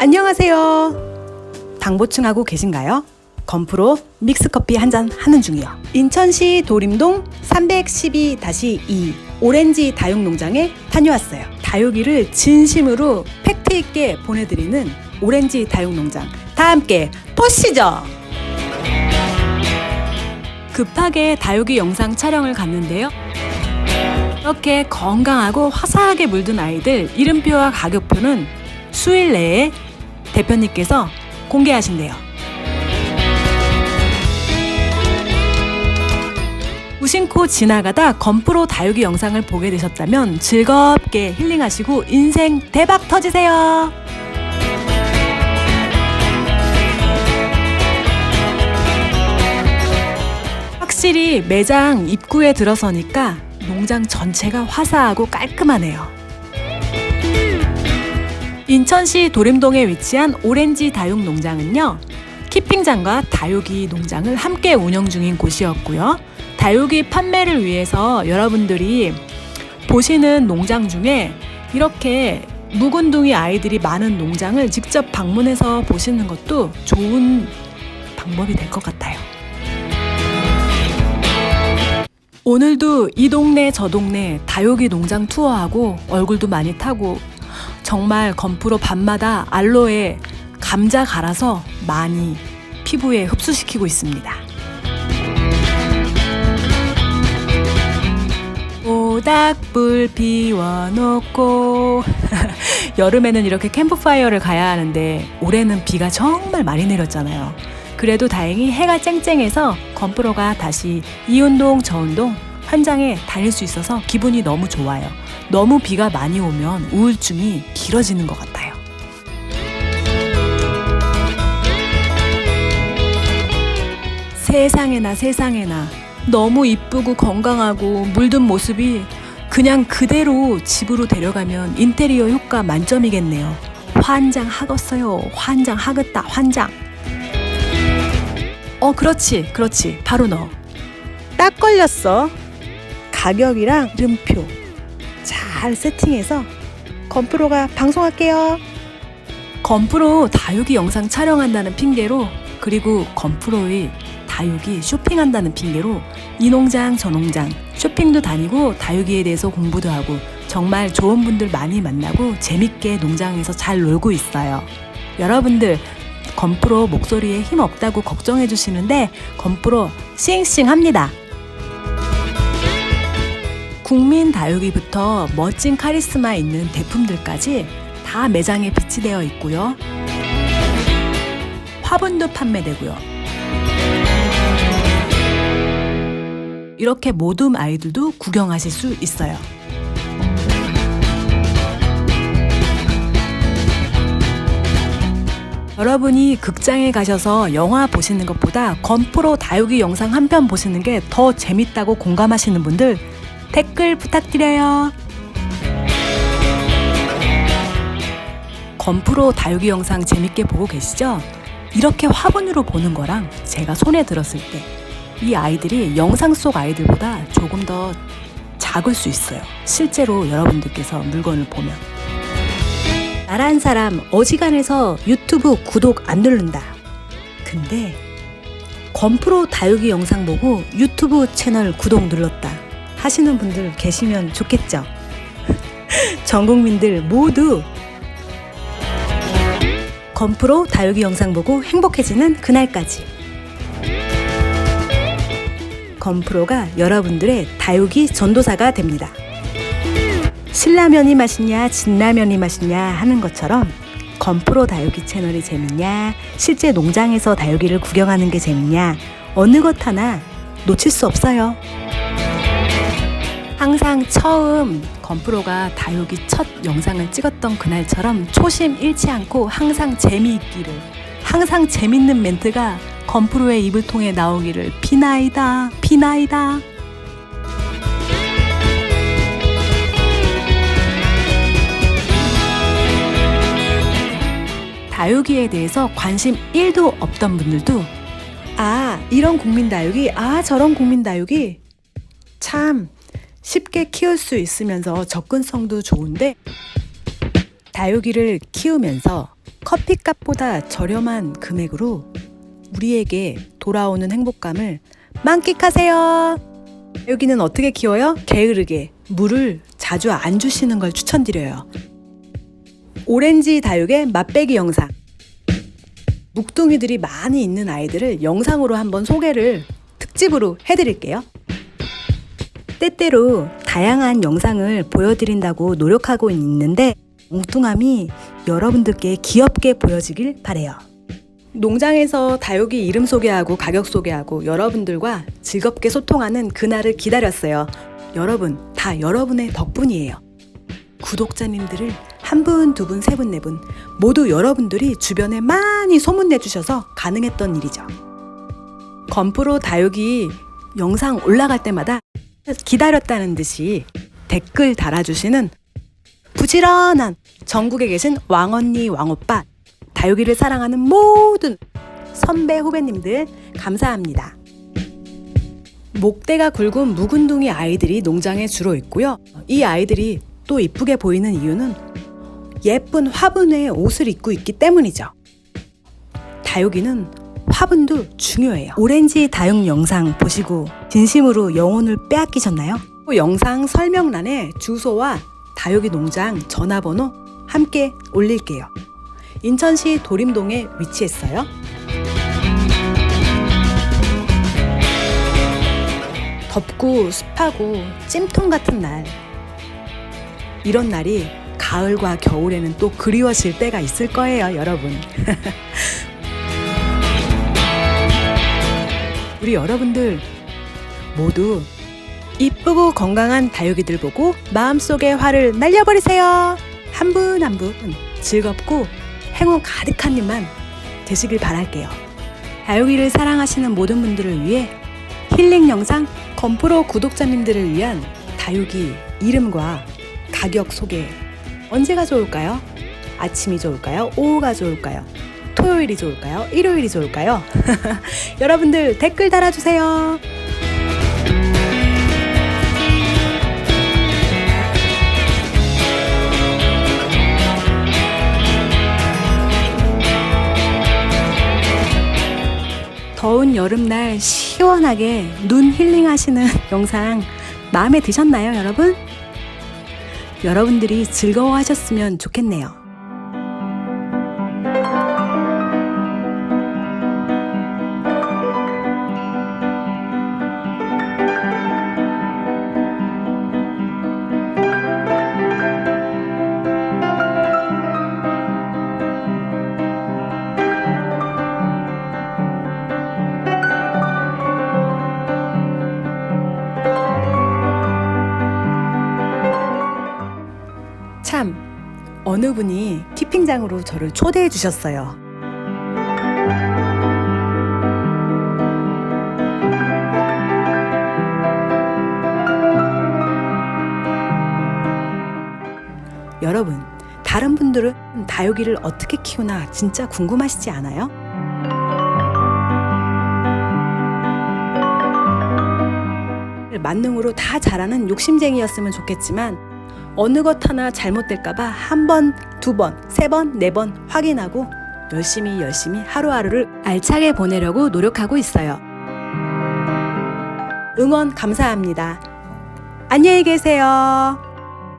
안녕하세요. 당보충하고 계신가요? 건프로 믹스커피 한 잔 하는 중이요. 인천시 도림동 312-2 오렌지 다육농장에 다녀왔어요. 다육이를 진심으로 팩트 있게 보내드리는 오렌지 다육농장. 다 함께 보시죠. 급하게 다육이 영상 촬영을 갔는데요. 이렇게 건강하고 화사하게 물든 아이들 이름표와 가격표는 수일 내에 대표님께서 공개하신대요. 무심코 지나가다 건프로 다육이 영상을 보게 되셨다면 즐겁게 힐링하시고 인생 대박 터지세요. 확실히 매장 입구에 들어서니까 농장 전체가 화사하고 깔끔하네요. 인천시 도림동에 위치한 오렌지 다육 농장은요. 키핑장과 다육이 농장을 함께 운영 중인 곳이었고요. 다육이 판매를 위해서 여러분들이 보시는 농장 중에 이렇게 묵은둥이 아이들이 많은 농장을 직접 방문해서 보시는 것도 좋은 방법이 될 것 같아요. 오늘도 이 동네 저 동네 다육이 농장 투어하고 얼굴도 많이 타고 정말 건프로 밤마다 알로에 감자 갈아서 많이 피부에 흡수시키고 있습니다. 모닥불 피워놓고 여름에는 이렇게 캠프파이어를 가야 하는데 올해는 비가 정말 많이 내렸잖아요. 그래도 다행히 해가 쨍쨍해서 건프로가 다시 이 운동 저 운동 현장에 다닐 수 있어서 기분이 너무 좋아요. 너무 비가 많이 오면 우울증이 길어지는 것 같아요. 세상에나 세상에나 너무 이쁘고 건강하고 물든 모습이 그냥 그대로 집으로 데려가면 인테리어 효과 만점이겠네요. 환장하겠어요. 환장하겠다. 환장. 어, 그렇지. 그렇지. 바로 너. 딱 걸렸어. 가격이랑 이름표 잘 세팅해서 건프로가 방송할게요. 건프로 다육이 영상 촬영한다는 핑계로 그리고 건프로의 다육이 쇼핑한다는 핑계로 이 농장 저 농장 쇼핑도 다니고 다육이에 대해서 공부도 하고 정말 좋은 분들 많이 만나고 재밌게 농장에서 잘 놀고 있어요. 여러분들 건프로 목소리에 힘 없다고 걱정해 주시는데 건프로 싱싱합니다. 국민 다육이부터 멋진 카리스마 있는 제품들까지 다 매장에 비치되어 있고요. 화분도 판매되고요. 이렇게 모둠 아이들도 구경하실 수 있어요. 여러분이 극장에 가셔서 영화 보시는 것보다 건프로 다육이 영상 한 편 보시는 게 더 재밌다고 공감하시는 분들 댓글 부탁드려요. 건프로 다육이 영상 재밌게 보고 계시죠? 이렇게 화분으로 보는 거랑 제가 손에 들었을 때 이 아이들이 영상 속 아이들보다 조금 더 작을 수 있어요. 실제로 여러분들께서 물건을 보면. 나란 사람 어지간해서 유튜브 구독 안 누른다. 근데 건프로 다육이 영상 보고 유튜브 채널 구독 눌렀다 하시는 분들 계시면 좋겠죠. 전 국민들 모두 건프로 다육이 영상 보고 행복해지는 그날까지. 건프로가 여러분들의 다육이 전도사가 됩니다. 신라면이 맛있냐, 진라면이 맛있냐 하는 것처럼 건프로 다육이 채널이 재밌냐, 실제 농장에서 다육이를 구경하는 게 재밌냐, 어느 것 하나 놓칠 수 없어요. 항상 처음 건프로가 다육이 첫 영상을 찍었던 그날처럼 초심 잃지 않고 항상 재미있기를, 항상 재밌는 멘트가 건프로의 입을 통해 나오기를 비나이다, 비나이다. 다육이에 대해서 관심 1도 없던 분들도 아, 이런 국민 다육이, 아, 저런 국민 다육이 참 쉽게 키울 수 있으면서 접근성도 좋은데 다육이를 키우면서 커피값보다 저렴한 금액으로 우리에게 돌아오는 행복감을 만끽하세요. 여기는 어떻게 키워요? 게으르게 물을 자주 안 주시는 걸 추천드려요. 오렌지 다육의 맛배기 영상. 묵둥이들이 많이 있는 아이들을 영상으로 한번 소개를 특집으로 해드릴게요. 때때로 다양한 영상을 보여드린다고 노력하고 있는데 ung뚱함이 여러분들께 귀엽게 보여지길 바래요. 농장에서 다육이 이름 소개하고 가격 소개하고 여러분들과 즐겁게 소통하는 그날을 기다렸어요. 여러분, 다 여러분의 덕분이에요. 구독자님들을 한 분, 두 분, 세 분, 네 분 모두 여러분들이 주변에 많이 소문내 주셔서 가능했던 일이죠. 건프로 다육이 영상 올라갈 때마다 기다렸다는 듯이 댓글 달아주시는 부지런한 전국에 계신 왕언니, 왕오빠, 다육이를 사랑하는 모든 선배, 후배님들 감사합니다. 목대가 굵은 묵은둥이 아이들이 농장에 주로 있고요. 이 아이들이 또 이쁘게 보이는 이유는 예쁜 화분의 옷을 입고 있기 때문이죠. 다육이는 화분도 중요해요. 오렌지 다육 영상 보시고 진심으로 영혼을 빼앗기셨나요? 또 영상 설명란에 주소와 다육이 농장 전화번호 함께 올릴게요. 인천시 도림동에 위치했어요. 덥고 습하고 찜통 같은 날. 이런 날이 가을과 겨울에는 또 그리워질 때가 있을 거예요, 여러분. 우리 여러분들 모두 이쁘고 건강한 다육이들 보고 마음속의 화를 날려버리세요. 한 분 한 분 즐겁고 행운 가득한 일만 되시길 바랄게요. 다육이를 사랑하시는 모든 분들을 위해 힐링 영상 건프로 구독자님들을 위한 다육이 이름과 가격 소개 언제가 좋을까요? 아침이 좋을까요? 오후가 좋을까요? 토요일이 좋을까요? 일요일이 좋을까요? 여러분들 댓글 달아주세요. 더운 여름날 시원하게 눈 힐링하시는 영상 마음에 드셨나요, 여러분? 여러분들이 즐거워하셨으면 좋겠네요. 어느 분이 티핑장으로 저를 초대해 주셨어요. 여러분, 다른 분들은 다육이를 어떻게 키우나 진짜 궁금하시지 않아요? 만능으로 다 잘하는 욕심쟁이였으면 좋겠지만 어느 것 하나 잘못될까봐 한 번, 두 번, 세 번, 네 번 확인하고 열심히 열심히 하루하루를 알차게 보내려고 노력하고 있어요. 응원 감사합니다. 안녕히 계세요.